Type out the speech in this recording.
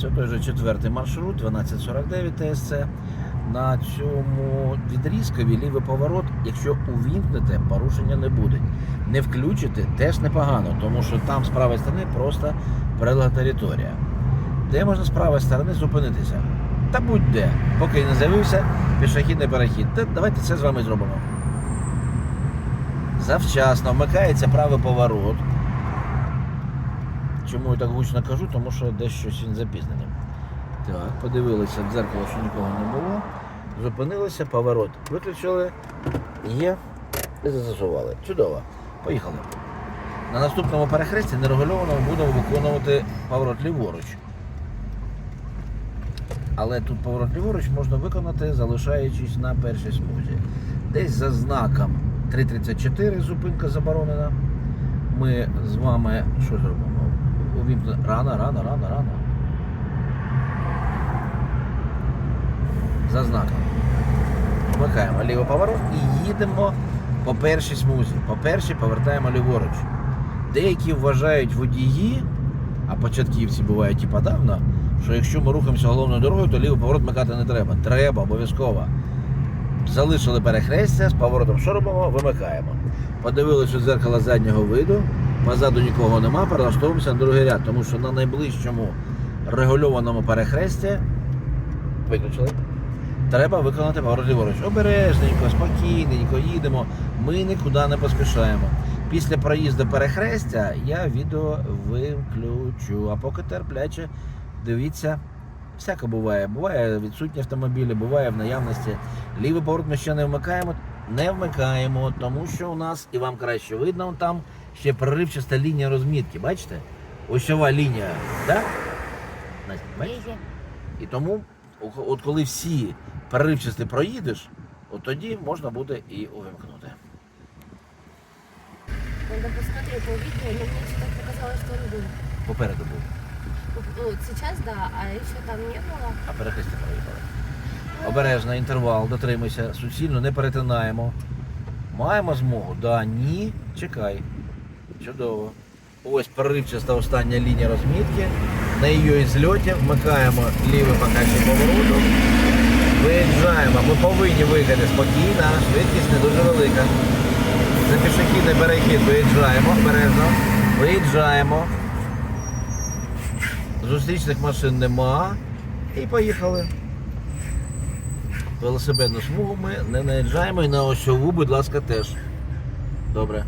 Це той же четвертий маршрут, 1249 ТСЦ. На цьому відрізкові лівий поворот, якщо увімкнете, порушення не буде. Не включите теж непогано, тому що там з правої сторони просто прилегла територія. Де можна з правої сторони зупинитися? Та будь-де, поки не з'явився пішохідний перехід. Та давайте це з вами зробимо. Завчасно вмикається правий поворот. Чому я так гучно кажу? Тому що дещо він запізнений. Так, подивилися в дзеркало, що нікого не було. Зупинилися, поворот виключили, є і застосували. Чудово. Поїхали. На наступному перехресті нерегульовано будемо виконувати поворот ліворуч. Але тут поворот ліворуч можна виконати, залишаючись на першій смузі. Десь за знаком 3.34 зупинка заборонена. Ми з вами що зробимо? Увімкнемо. Рано, рано, рано, рано. За знаком. Вмикаємо лівий поворот і їдемо по першій смузі. По першій повертаємо ліворуч. Деякі вважають водії, а початківці бувають і подавно, що якщо ми рухаємося головною дорогою, то лівий поворот вмикати не треба. Треба обов'язково. Залишили перехрестя з поворотом, що робимо? Вимикаємо. Подивилися в дзеркало заднього виду, позаду нікого нема, перелаштовуємося на другий ряд, тому що на найближчому регульованому перехресті виключили. Треба виконати поворот ліворуч. Обережненько, спокійненько їдемо. Ми нікуди не поспішаємо. Після проїзду перехрестя я відео виключу. А поки терпляче, дивіться, всяке буває. Буває відсутні автомобілі, буває в наявності. Лівий поворот ми ще не вмикаємо. Не вмикаємо, тому що у нас, і вам краще видно, вон там ще проривчаста лінія розмітки. Бачите? Осьова лінія. Так? Настя. І тому, от коли всі переривчасті проїдеш, от тоді можна буде і увімкнути. Надо посмотреть по видео, но мне что-то показалось, что он был. Попереду був, Ну, сейчас да, а еще там не было. а перехрестя проїхали. Обережно, інтервал, дотримуйся, суцільно не перетинаємо. Маємо змогу? Да, ні. Чекай. Чудово. Ось переривчаста остання лінія розмітки. На її зльоті вмикаємо лівий покажчик повороту. Виїжджаємо. Ми повинні виїхати спокійно, швидкість не дуже велика. За пішохідний перехід виїжджаємо обережно. Виїжджаємо. Зустрічних машин нема. І поїхали. Велосипедну смугу ми не наїжджаємо і на осьову, будь ласка, теж. Добре.